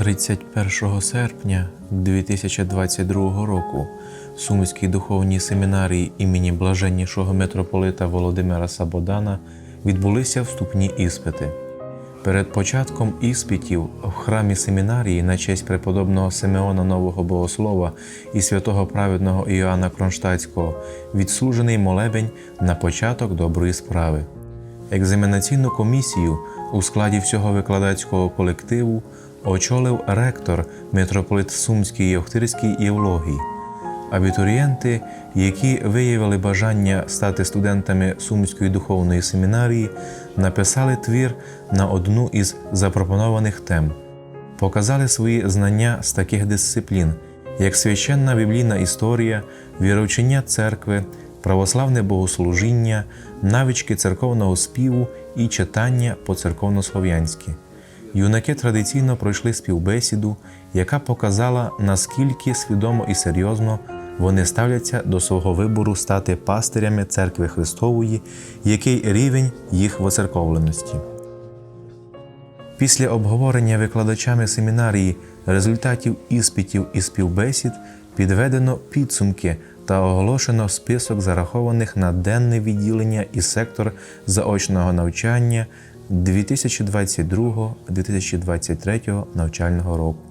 31 серпня 2022 року в Сумській духовній семінарії імені блаженнішого митрополита Володимира Сабодана відбулися вступні іспити. Перед початком іспитів в храмі семінарії на честь преподобного Симеона Нового Богослова і святого праведного Іоанна Кронштадтського відслужений молебень на початок доброї справи. Екзаменаційну комісію у складі всього викладацького колективу очолив ректор митрополит Сумський і Охтирський Євлогій. Абітурієнти, які виявили бажання стати студентами Сумської духовної семінарії, написали твір на одну із запропонованих тем, показали свої знання з таких дисциплін, як священна біблійна історія, віровчення церкви, православне богослужіння, навички церковного співу і читання по церковнослов'янськи. Юнаки традиційно пройшли співбесіду, яка показала, наскільки свідомо і серйозно вони ставляться до свого вибору стати пастирями церкви Христової, який рівень їх воцерковленості. Після обговорення викладачами семінарії результатів іспитів і співбесід підведено підсумки та оголошено список зарахованих на денне відділення і сектор заочного навчання 2022-2023 навчального року.